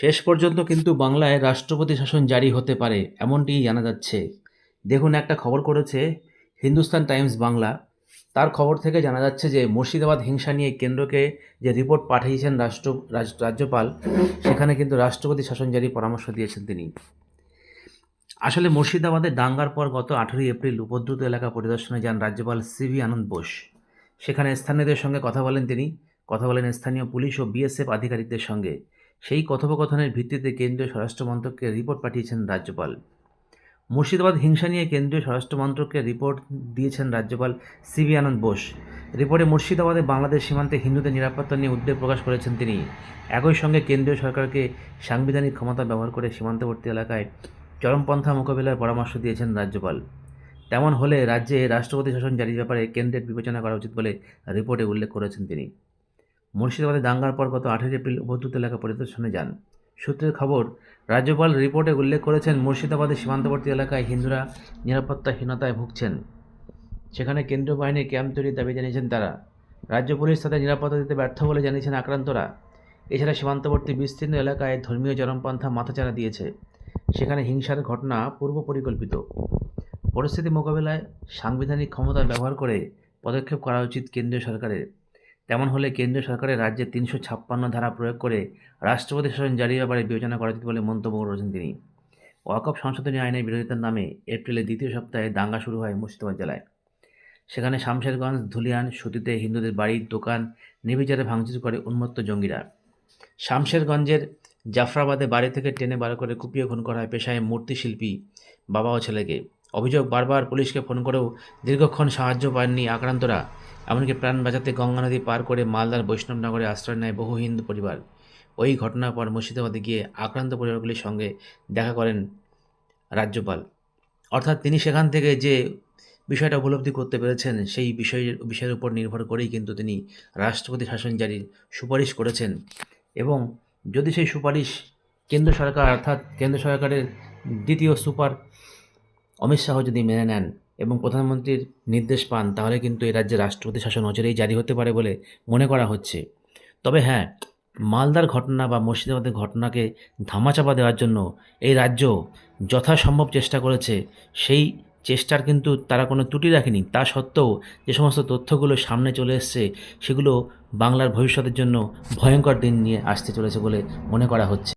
শেষ পর্যন্ত কিন্তু বাংলায় রাষ্ট্রপতি শাসন জারি হতে পারে, এমনটিই জানা যাচ্ছে। দেখুন, একটা খবর করেছে হিন্দুস্তান টাইমস বাংলা। তার খবর থেকে জানা যাচ্ছে যে, মুর্শিদাবাদ হিংসা নিয়ে কেন্দ্রকে যে রিপোর্ট পাঠিয়েছেন রাষ্ট্র রাজ্যপাল, সেখানে কিন্তু রাষ্ট্রপতি শাসন জারি পরামর্শ দিয়েছেন তিনি। আসলে মুর্শিদাবাদে দাঙ্গার পর গত আঠেরোই এপ্রিল উপদ্রুত এলাকা পরিদর্শনে যান রাজ্যপাল সিভি আনন্দ বোস। সেখানে স্থানীয়দের সঙ্গে কথা বলেন তিনি। কথা বলেন স্থানীয় পুলিশ ও বিএসএফ আধিকারিকদের সঙ্গে। সেই কথোপকথনের ভিত্তিতে কেন্দ্রীয় স্বরাষ্ট্র মন্ত্রককে রিপোর্ট পাঠিয়েছেন রাজ্যপাল। মুর্শিদাবাদ হিংসা নিয়ে কেন্দ্রীয় স্বরাষ্ট্র মন্ত্রককে রিপোর্ট দিয়েছেন রাজ্যপাল সিবি আনন্দ বোস। রিপোর্টে মুর্শিদাবাদে বাংলাদেশ সীমান্তে হিন্দুদের নিরাপত্তা নিয়ে উদ্বেগ প্রকাশ করেছেন তিনি। একই সঙ্গে কেন্দ্রীয় সরকারকে সাংবিধানিক ক্ষমতা ব্যবহার করে সীমান্তবর্তী এলাকায় চরমপন্থা মোকাবিলার পরামর্শ দিয়েছেন রাজ্যপাল। তেমন হলে রাজ্যে রাষ্ট্রপতি শাসন জারির ব্যাপারে কেন্দ্রের বিবেচনা করা উচিত বলে রিপোর্টে উল্লেখ করেছেন তিনি। মুর্শিদাবাদে দাঙ্গার পর গত আঠেরো এপ্রিল উপদ্রুত এলাকা পরিদর্শনে যান। সূত্রের খবর, রাজ্যপাল রিপোর্টে উল্লেখ করেছেন, মুর্শিদাবাদের সীমান্তবর্তী এলাকায় হিন্দুরা নিরাপত্তাহীনতায় ভুগছেন। সেখানে কেন্দ্রীয় বাহিনীর ক্যাম্প তৈরির দাবি জানিয়েছেন তারা। রাজ্য পুলিশ তাদের নিরাপত্তা দিতে ব্যর্থ বলে জানিয়েছেন আক্রান্তরা। এছাড়া সীমান্তবর্তী বিস্তীর্ণ এলাকায় ধর্মীয় চরমপন্থা মাথাচাড়া দিয়েছে। সেখানে হিংসার ঘটনা পূর্ব পরিকল্পিত। পরিস্থিতি মোকাবেলায় সাংবিধানিক ক্ষমতা ব্যবহার করে পদক্ষেপ করা উচিত কেন্দ্রীয় সরকারের। তেমন হলে কেন্দ্রীয় সরকারের রাজ্যে তিনশো ছাপ্পান্ন ধারা প্রয়োগ করে রাষ্ট্রপতি শাসন জারির ব্যাপারে বিবেচনা করা উচিত বলে মন্তব্য করেছেন তিনি। ওয়াকফ সংশোধনী আইনের বিরোধিতার নামে এপ্রিলের দ্বিতীয় সপ্তাহে দাঙ্গা শুরু হয় মুর্শিদাবাদ জেলায়। সেখানে শামশেরগঞ্জ, ধুলিয়ান, সুতিতে হিন্দুদের বাড়ির দোকান, নির্বিচারে ভাঙচুর করে উন্মত্ত জঙ্গিরা। শামশেরগঞ্জের জাফরাবাদে বাড়ি থেকে টেনে বার করে কুপিয়ে খুন করা হয় পেশায় মূর্তিশিল্পী বাবা ও ছেলেকে। অভিযোগ, বারবার পুলিশকে ফোন করেও দীর্ঘক্ষণ সাহায্য পাননি আক্রান্তরা। এমনকি প্রাণ বাঁচাতে গঙ্গা নদী পার করে মালদার বৈষ্ণবনগরে আশ্রয় নেয় বহু হিন্দু পরিবার। ওই ঘটনার পর মুর্শিদাবাদে গিয়ে আক্রান্ত পরিবারগুলির সঙ্গে দেখা করেন রাজ্যপাল। অর্থাৎ তিনি সেখান থেকে যে বিষয়টা উপলব্ধি করতে পেরেছেন, সেই বিষয়ের বিষয়ের উপর নির্ভর করেই কিন্তু তিনি রাষ্ট্রপতি শাসন জারির সুপারিশ করেছেন। এবং যদি সেই সুপারিশ কেন্দ্র সরকার, অর্থাৎ কেন্দ্র সরকারের দ্বিতীয় সুপার অমিত শাহ যদি মেনে নেন এবং প্রধানমন্ত্রীর নির্দেশ পান, তাহলে কিন্তু এই রাজ্যে রাষ্ট্রপতি শাসন অচিরেই জারি হতে পারে বলে মনে করা হচ্ছে। তবে হ্যাঁ মালদার ঘটনা বা মুর্শিদাবাদের ঘটনাকে ধামাচাপা দেওয়ার জন্য এই রাজ্য যথাসম্ভব চেষ্টা করেছে। সেই চেষ্টার কিন্তু তারা কোনো ত্রুটি রাখেনি। তা সত্ত্বেও যে সমস্ত তথ্যগুলো সামনে চলে এসছে, সেগুলো বাংলার ভবিষ্যতের জন্য ভয়ঙ্কর দিন নিয়ে আসতে চলেছে বলে মনে করা হচ্ছে।